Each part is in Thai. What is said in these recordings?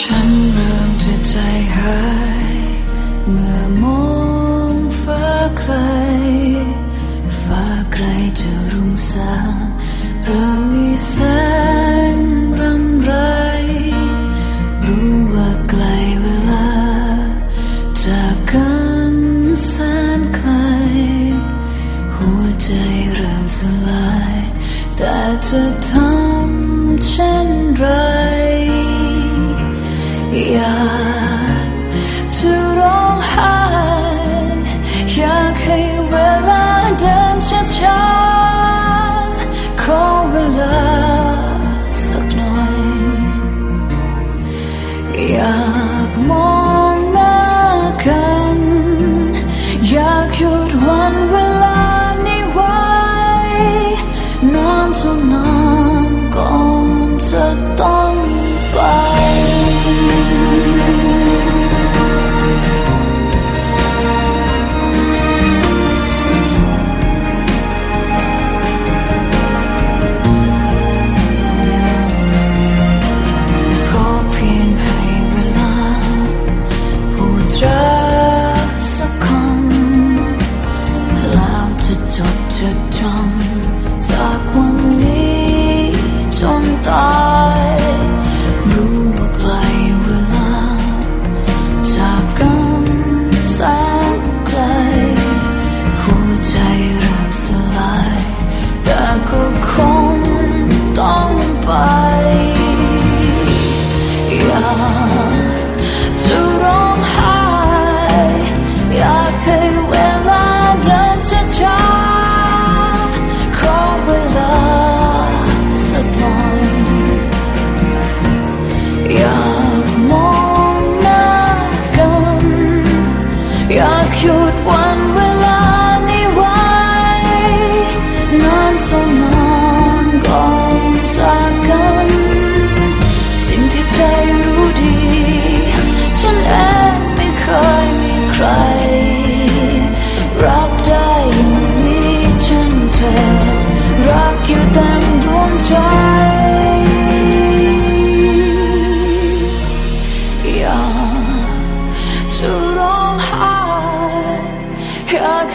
ฉันเริ่มจะใจหาย เมื่อมองฟ้าไกล ฟ้าไกลจะรุ่งสางเริ่มมีแสงรำไร รู้ว่าไกลเวลา จากกันแสนไกล หัวใจเริ่มสลาย แต่จะทำเช่นไร อยากจะร้องไห้อยากให้เวลาเดินช้าๆขอเวลาสักหน่อยอยากมองหน้ากัน อยากหยุดวันเวลา should want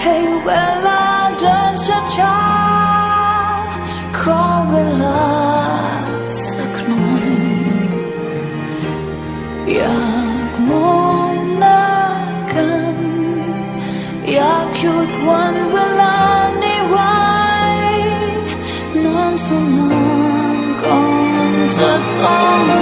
黑为了人悄悄，空为了色浓，jak månen kan, jak jordmån vil aldri vei, noen som noen gang sett om.